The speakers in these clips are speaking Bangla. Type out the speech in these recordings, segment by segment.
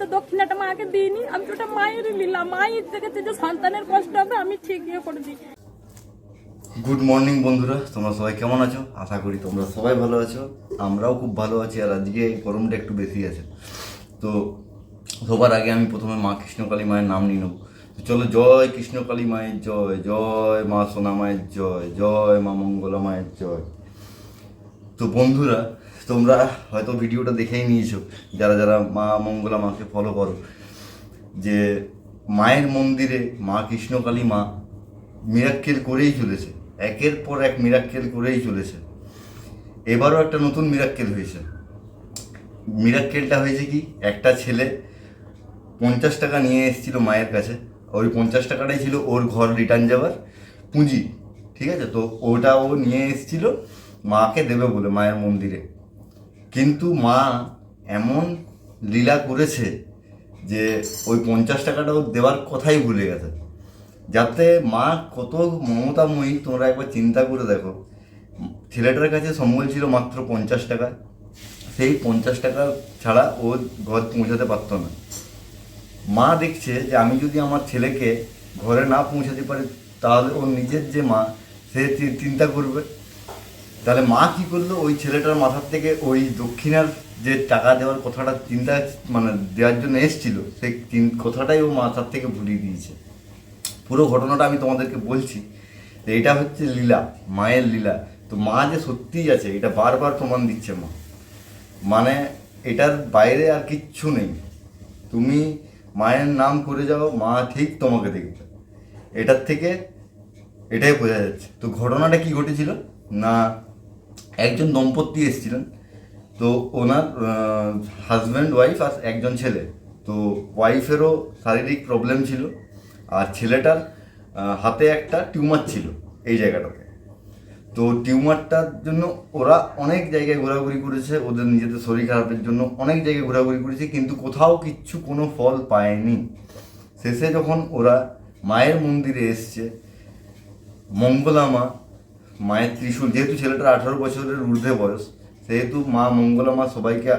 তো দক্ষিণাটা মাকে দিইনি, আমি তো ওটা মায়েরই নিলাম মাই দেখেছে যে সন্তানের কষ্ট হবে, আমি ঠিক ইয়ে করে দিই। গুড মর্নিং বন্ধুরা। তোমরা সবাই কেমন আছো? আশা করি তোমরা সবাই ভালো আছো। আমরাও খুব ভালো আছি, আর আজকে এই গরমটা একটু বেশি আছে। তো সবার আগে আমি প্রথমে মা কৃষ্ণকালী মায়ের নাম নিয়ে নেব। চলো, জয় কৃষ্ণকালী মায়ের জয় জয় মা সোনা মায়ের জয় জয় মা মঙ্গলা মায়ের জয়। তো বন্ধুরা, তোমরা হয়তো ভিডিওটা দেখেই নিয়েছো, যারা যারা মা মঙ্গলা মাকে ফলো করো, যে মায়ের মন্দিরে মা কৃষ্ণকালী মা মিরাক্কেল করেই চলেছে, একের পর এক মিরাক্কেল করেই চলেছে। এবারও একটা নতুন মিরাক্কেল হয়েছে। মিরাক্কেলটা হয়েছে কি, একটা ছেলে পঞ্চাশ টাকা নিয়ে এসেছিল মায়ের কাছে, ওই পঞ্চাশ টাকাটাই ছিল ওর ঘর রিটার্ন যাওয়ার পুঁজি, ঠিক আছে? তো ওটা ও নিয়ে এসেছিল মাকে দেবে বলে মায়ের মন্দিরে। কিন্তু মা এমন লীলা করেছে যে ওই পঞ্চাশ টাকাটা ও দেওয়ার কথাই ভুলে গেছে। যাতে মা কত মমতাময়ী, তোমরা একবার চিন্তা করে দেখো। ছেলেটার কাছে সম্বল ছিল মাত্র পঞ্চাশ টাকা। সেই পঞ্চাশ টাকা ছাড়া ও ঘর পৌঁছাতে পারতো না। মা দেখছে যে আমি যদি আমার ছেলেকে ঘরে না পৌঁছাতে পারি, তাহলে ওর নিজের যে মা, সে চিন্তা করবে। তাহলে মা কি করল? ওই ছেলেটার মাথার থেকে ওই দক্ষিণার যে টাকা দেওয়ার কথাটা চিন্তা মানে দেওয়ার জন্য এসছিল, সেই কথাটাই ও মাথার থেকে ভুলিয়ে দিয়েছে। পুরো ঘটনাটা আমি তোমাদেরকে বলছি। এটা হচ্ছে লীলা, মায়ের লীলা। তো মা যে সত্যিই আছে, এটা বারবার প্রমাণ দিচ্ছে মা। মানে এটার বাইরে আর কিচ্ছু নেই। তুমি মায়ের নাম করে যাও, মা ঠিক তোমাকে দেখবে। এটার থেকে এটাই বোঝা যাচ্ছে। তো ঘটনাটা কি ঘটেছিল? না একজন দম্পতি এসেছিলেন। তো ওনার হাজব্যান্ড ওয়াইফ আর একজন ছেলে। তো ওয়াইফেরও শারীরিক প্রবলেম ছিল আর ছেলেটার হাতে একটা টিউমার ছিল এই জায়গাটাতে। তো টিউমারটার জন্য ওরা অনেক জায়গায় ঘোরাঘুরি করেছে, ওদের নিজেদের শরীর খারাপের জন্য অনেক জায়গায় ঘোরাঘুরি করেছে, কিন্তু কোথাও কিচ্ছু কোনো ফল পায়নি। শেষে যখন ওরা মায়ের মন্দিরে এসছে মঙ্গলা মা মায়ের ত্রিশূল, যেহেতু ছেলেটার আঠারো বছরের ঊর্ধ্বে বয়স, সেহেতু মা মঙ্গলা মা সবাইকে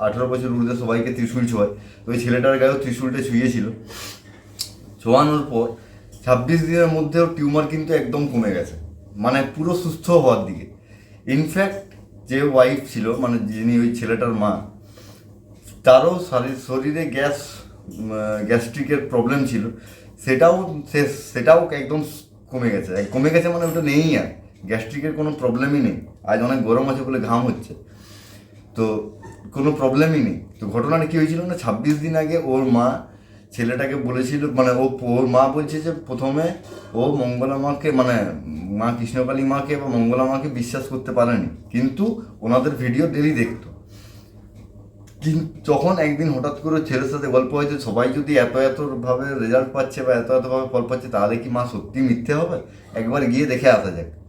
আঠারো বছর ঊর্ধ্বে সবাইকে ত্রিশূল ছোঁয় তো ওই ছেলেটার গায়েও ত্রিশূলটা ছুঁয়েছিল ছোঁয়ানোর পর ছাব্বিশ দিনের মধ্যেও টিউমার কিন্তু একদম কমে গেছে। মানে পুরো সুস্থ হওয়ার দিকে। ইনফ্যাক্ট যে ওয়াইফ ছিল মানে যিনি ওই ছেলেটার মা, তারও শরীর- শরীরে গ্যাস গ্যাস্ট্রিকের প্রবলেম ছিল। সেটাও সেটাও একদম কমে গেছে। কমে গেছে মানে ওটা নেই আর। গ্যাস্ট্রিকের কোনো প্রবলেমই নেই। আজ অনেক গরম আছে বলে ঘাম হচ্ছে। তো কোনো প্রবলেমই নেই। তো ঘটনাটা কী হয়েছিল না? ছাব্বিশ দিন আগে ওর মা ছেলেটাকে বলেছিল মানে ও, ওর মা বলছে যে প্রথমে ও মঙ্গলা মাকে মানে মা কৃষ্ণকালী মাকে বা মঙ্গলা মাকে বিশ্বাস করতে পারেনি। কিন্তু ওনাদের ভিডিও ডেলি দেখতো। যখন একদিন হঠাৎ করে ছেলের সাথে গল্প হয়েছে, সবাই যদি এত এতভাবে রেজাল্ট পাচ্ছে বা এত এতভাবে ফল পাচ্ছে, তাহলে কি মা সত্যি মিথ্যে হবে? একবার গিয়ে দেখে আসা যাক।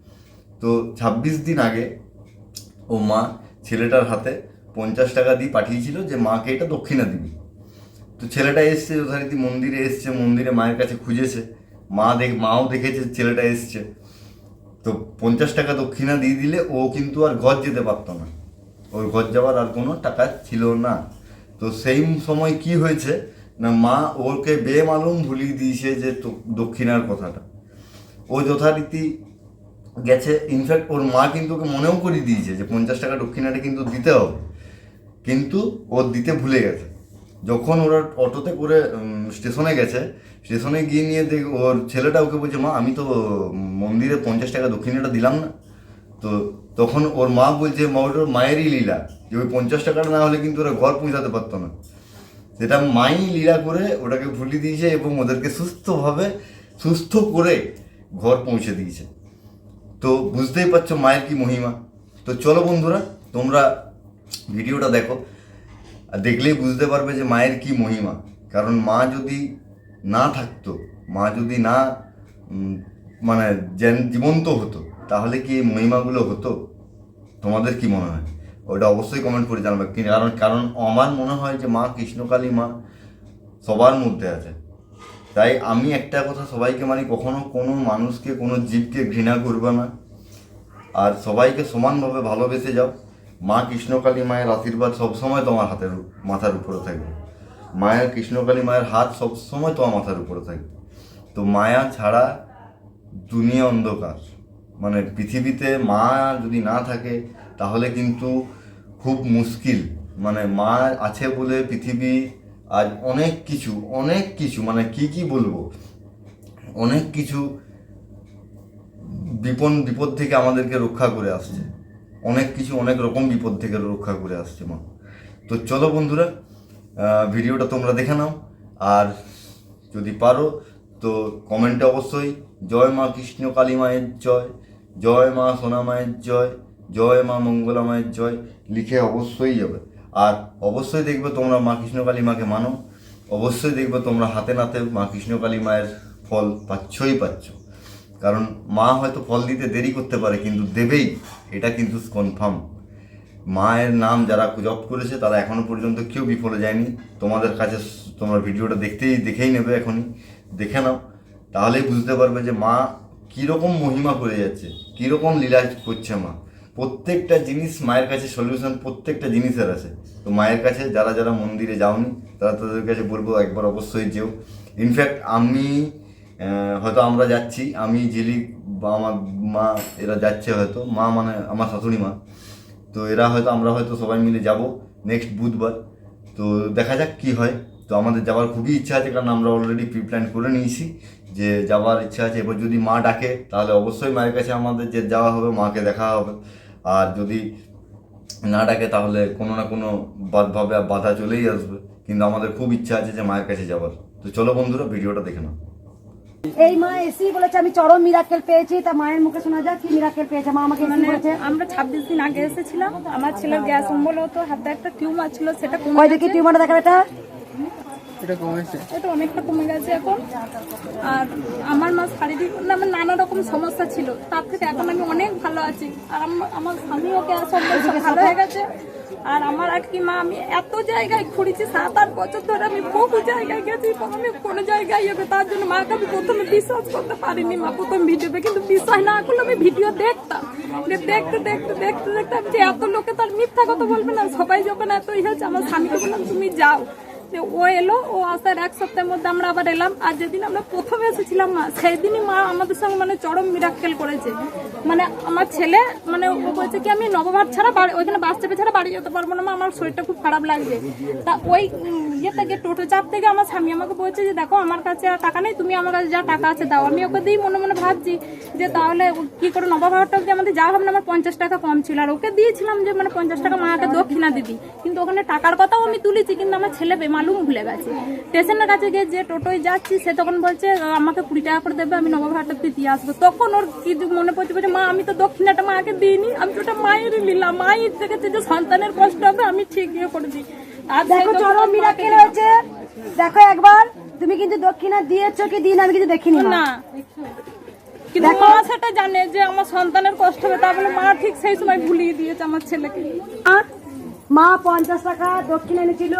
তো ছাব্বিশ দিন আগে ও মা ছেলেটার হাতে পঞ্চাশ টাকা দিয়ে পাঠিয়েছিল যে মাকে এটা দক্ষিণা দিবি। তো ছেলেটা এসছে, যথারীতি মন্দিরে এসছে, মন্দিরে মায়ের কাছে খুঁজেছে। মা দেখ, মাও দেখেছে ছেলেটা এসছে। তো পঞ্চাশ টাকা দক্ষিণা দিয়ে দিলে ও কিন্তু আর ঘর যেতে পারতো না। ওর ঘর যাওয়ার আর কোনো টাকা ছিল না। তো সেই সময় কি হয়েছে না, মা ওকে বেমালুম ভুলিয়ে দিয়েছে যে দক্ষিণার কথাটা। ও যথারীতি গেছে। ইনফ্যাক্ট ওর মা কিন্তু ওকে মনেও করিয়ে দিয়েছে যে পঞ্চাশ টাকা দক্ষিণাটা কিন্তু দিতে হবে। কিন্তু ও দিতে ভুলে গেছে। যখন ওরা অটোতে করে স্টেশনে গেছে, স্টেশনে গিয়ে নিয়ে দেখ, ওর ছেলেটা ওকে বলছে, মা, আমি তো মন্দিরে পঞ্চাশ টাকা দক্ষিণাটা দিলাম না। তো তখন ওর মা বলছে, মা, ওটা ওর মায়েরই লীলা। যে ওই পঞ্চাশ টাকাটা না হলে কিন্তু ওরা ঘর পৌঁছাতে পারতো না। সেটা মাই লীলা করে ওটাকে ভুলিয়ে দিয়েছে এবং ওদেরকে সুস্থভাবে, সুস্থ করে ঘর পৌঁছে দিয়েছে। তো বুঝতেই পারছ মায়ের কি মহিমা। তো চলো বন্ধুরা, তোমরা ভিডিওটা দেখো। আর দেখলেই বুঝতে পারবে যে মায়ের কি মহিমা। কারণ মা যদি না থাকতো, মা যদি না মানে জীবন্ত হতো, তাহলে কি এই মহিমাগুলো হতো? তোমাদের কি মনে হয়? ওটা অবশ্যই কমেন্ট করে জানাবে। কারণ কারণ আমার মনে হয় যে মা কৃষ্ণকালী মা সবার মধ্যে আছে। তাই আমি একটা কথা সবাইকে মানে কখনো কোনো মানুষকে, কোনো জীবকে ঘৃণা করবে না। আর সবাইকে সমানভাবে ভালোবেসে যাও। মা কৃষ্ণকালী মায়ের আশীর্বাদ সবসময় তোমার হাতের মাথার উপরে থাকবে। মায়ের কৃষ্ণকালী মায়ের হাত সবসময় তোমার মাথার উপরে থাকবে। তো মায়া ছাড়া দুনিয়া অন্ধকার। মানে পৃথিবীতে মা যদি না থাকে, তাহলে কিন্তু খুব মুশকিল। মানে মা আছে বলে পৃথিবী আজ অনেক কিছু অনেক কিছু মানে কি কি বলব? অনেক কিছু বিপন, বিপদ থেকে আমাদেরকে রক্ষা করে আসছে। অনেক কিছু, অনেক রকম বিপদ থেকে রক্ষা করে আসছে, মা। তো চলো বন্ধুরা ভিডিওটা তোমরা দেখে নাও। আর যদি পারো, তো কমেন্টে অবশ্যই, জয় মা কৃষ্ণ কালী মায়ের জয় জয় মা সোনা মায়ের জয় জয় মা মঙ্গলা মায়ের জয়, লিখে অবশ্যই যাবে। আর অবশ্যই দেখবে তোমরা মা কৃষ্ণ কালী মাকে মানো। অবশ্যই দেখবে তোমরা হাতে নাতে মা কৃষ্ণ কালী মায়ের ফল পাচ্ছই পাচ্ছ। কারণ মা হয়তো ফল দিতে দেরি করতে পারে, কিন্তু দেবেই। এটা কিন্তু কনফার্ম মায়ের নাম যারা জপ করেছে, তারা এখনও পর্যন্ত কেউ বিফলে যায়নি। তোমাদের কাছে তোমরা ভিডিওটা দেখতেই, দেখেই নেবে এখনই। দেখে নাও। তাহলেই বুঝতে পারবে যে মা কীরকম মহিমা করে যাচ্ছে, কীরকম লীলা করছে মা। প্রত্যেকটা জিনিস মায়ের কাছে সলিউশন প্রত্যেকটা জিনিসের আছে। তো মায়ের কাছে যারা যারা মন্দিরে যাওনি, তারা তাদের কাছে বলব একবার অবশ্যই যেও। ইনফ্যাক্ট আমি হয়তো আমরা যাচ্ছি, আমি ঝিলিক বা আমার মা, এরা যাচ্ছে হয়তো। মা মানে আমার শাশুড়ি মা। তো এরা হয়তো, আমরা হয়তো সবাই মিলে যাব নেক্সট বুধবার। তো দেখা যাক কি হয়। তো আমাদের যাওয়ার খুবই ইচ্ছা আছে, কারণ আমরা অলরেডি প্রি প্ল্যান করে নিয়েছি যে যাওয়ার ইচ্ছা আছে। এবার যদি মা ডাকে, তাহলে অবশ্যই মায়ের কাছে আমাদের যে যাওয়া হবে, মাকে দেখা হবে। আর যদি না ডাকে তাহলে কোনো না কোনো বাদভাবে বাধা চলেই আসবে। কিন্তু আমাদের খুব ইচ্ছা আছে যে মায়ের কাছে যাওয়ার। তো চলো বন্ধুরা ভিডিওটা দেখে নাও। এই মা এসেই বলেছে আমি চরম মিরাকেল পেয়েছি তা মায়ের মুখে শোনা যাক কি মিরাকেল পেয়েছে। মা আমাকে মানে বলেছে। আমরা ছাব্বিশ দিন আগে এসেছিলাম আমার ছেলের গ্যাস অম্বল হতো হাতে একটা টিউমার ছিল সেটা কমে গেছে। টিউমারটা দেখা এটা? এটা অনেকটা কমে গেছে এখন। আর আমার মা শারীরিক আমার নানা রকম সমস্যা ছিল। তার থেকে এখন আমি অনেক ভালো আছি। আর আমার স্বামীও গ্যাস ভালো হয়ে গেছে। আর আমার আর কি মা, আমি এত জায়গায় ঘুরেছি, সাত, আট বছর ধরে আমি বহু জায়গায় গেছি আমি কোনো জায়গায় যাবে তার জন্য মাকে আমি প্রথমে বিশ্বাস করতে পারিনি। মা প্রথম ভিডিওতে কিন্তু বিশ্বাস না করলে আমি ভিডিও দেখতাম। দেখতে দেখতে দেখতে দেখতে আমি যে এত লোকে তার মিথ্যা কথা বলবে না, সবাই যখন এত ইয়ে হচ্ছে আমার স্বামীকে বললাম, তুমি যাও। যে ও এলো, ও আসার এক সপ্তাহের মধ্যে আমরা আবার এলাম। আর যেদিন আমরা প্রথমে এসেছিলাম মা সেই দিনই মা আমাদের সঙ্গে মানে চরম মিরাক্কেল করেছে। মানে আমার ছেলে মানে ও বলছে কি আমি নবভার ছাড়া ওইখানে বাস চেপে ছাড়া বাড়ি যেতে পারব না আমার শরীরটা খুব খারাপ লাগছে। তা ওই ইয়ে থেকে, টোটো চাপ থেকে আমার স্বামী আমাকে বলছে যে, দেখো, আমার কাছে আর টাকা নেই, তুমি আমার কাছে যা টাকা আছে দাও। আমি ওকে দিই মনে মনে ভাবছি যে, তাহলে কি করে নবভারটা অব্দি আমাদের, যা হবে না, আমার পঞ্চাশ টাকা কম ছিল। আর ওকে দিয়েছিলাম যে মানে পঞ্চাশ টাকা মাকে দক্ষিণা দিদি। কিন্তু ওখানে টাকার কথাও আমি তুলেছি, কিন্তু আমার ছেলে বেমালুম ভুলে গেছে। স্টেশনের কাছে গিয়ে যে টোটোয় যাচ্ছি, সে তখন বলছে, আমাকে কুড়ি টাকা করে দেবে, আমি নবভারটা দিয়ে আসব। তখন ওর কি মনে পড়ছে মা আমি তো দক্ষিণাটা মাকে দিইনি আমি তো ওটা মায়ের নিলাম মায়ের দেখেছে যে সন্তানের কষ্ট হবে আমি ঠিক ইয়ে করে দিই। আর দেখো চরম দক্ষিণা মিরাকেল হয়েছে। দেখো একবার তুমি কিন্তু দক্ষিণা দিয়েছ কি দিন আমি কিন্তু দেখিনি না। কিন্তু মা সেটা জানে যে আমার সন্তানের কষ্ট হবে তা বলে মা ঠিক সেই সময় ভুলিয়ে দিয়েছে আমার ছেলেকে। মা পঞ্চাশ টাকা দক্ষিণ এনেছিল।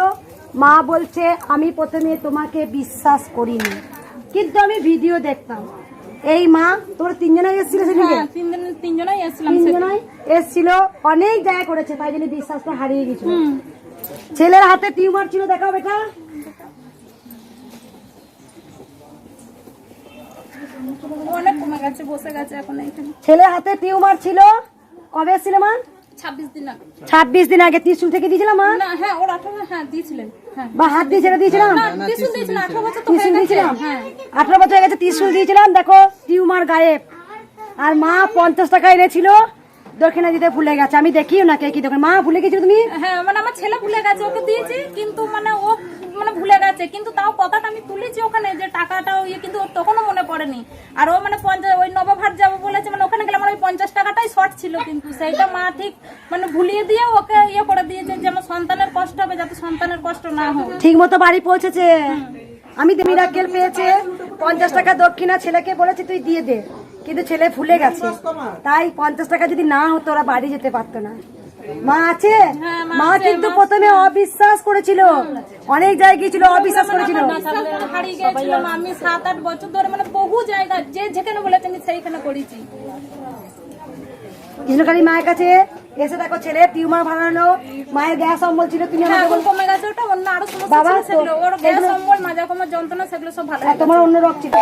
মা বলছে আমি প্রথমে তোমাকে বিশ্বাস করিনি। কিন্তু আমি ভিডিও দেখতাম। এই মা তোর তিনজনে এসেছিল সেদিকে হ্যাঁ এসেছিলাম সেদিন। তিনজনাই এসেছিল অনেক দয়া করেছে তাই জন্য বিশ্বাসটা হারিয়ে গেছিল। ছেলের হাতে টিউমার ছিল দেখাও বেটা। অনেক কমে গেছে বসে গেছে এখন ছেলের হাতে টিউমার ছিল। কবে এসেছিল মা? ছাব্বিশ দিন আগে। ত্রিশুল থেকে দিয়েছিলাম মা? না হ্যাঁ ওর আঠারো হ্যাঁ দিয়েছিলেন। হ্যাঁ। বা হাত দিয়ে ছেড়ে দিয়েছিলাম? হয়ে ত্রিশুল গেছে। দিয়েছিলাম? আঠারো বছর হয়ে গেছে ত্রিশুল দিয়েছিলাম দেখো টিউমার গায়েব। আর মা পঞ্চাশ টাকা এনেছিল দক্ষিণা দিতে ভুলে গেছে। আমি দেখিও না কে দোকান মা ভুলে গেছিল তুমি? হ্যাঁ মানে আমার ছেলে ভুলে গেছে ওকে দিয়েছি কিন্তু মানে ও মানে ভুলে গেছে। কিন্তু তাও কথাটা আমি তুলেছি ওখানে যে টাকাটা ইয়ে কিন্তু ওর তখনও মনে পড়েনি। আর ও মানে ওই নবভার যাব বলেছে মানে ওখানে গেলে আমার ওই শর্ট ছিল কিন্তু সেইটা মা ঠিক মানে ভুলিয়ে দিয়ে ওকে ইয়ে করে দিয়েছে যে আমার সন্তানের কষ্ট হবে যাতে সন্তানের কষ্ট না হোক। ঠিক মতো বাড়ি পৌঁছেছে। আমি তো মিরাকেল পেয়েছে। পঞ্চাশ টাকা দক্ষিণা ছেলেকে বলেছে তুই দিয়ে দে। কিন্তু ছেলে ভুলে গেছে। তাই পঞ্চাশ টাকা যদি না হতো ওরা বাড়ি যেতে পারতো না। মা আছে? হ্যাঁ, মা কিন্তু প্রথমে অবিশ্বাস করেছিল। অনেক জায়গায় গিয়েছিল অবিশ্বাস করেছিল। আমি সাত আট বছর ধরে মানে বহু জায়গা যে যেখানে বলেছে আমি সেইখানে করেছি। কৃষ্ণকালী মায়ের কাছে এসে দেখো ছেলে টিউমার বানানো মায়ের গ্যাস অম্বল ছিল তুমি হ্যাঁ আমাকে এখন কমে গেছে ওটা অন্য আরও সমস্যা বাবা, ছিল সেগুলো। ওর গ্যাস এগুলো- অম্বল মাজা কমার যন্ত্রণা সেগুলো সব ভালো তোমার অন্য রক্ত ছিল।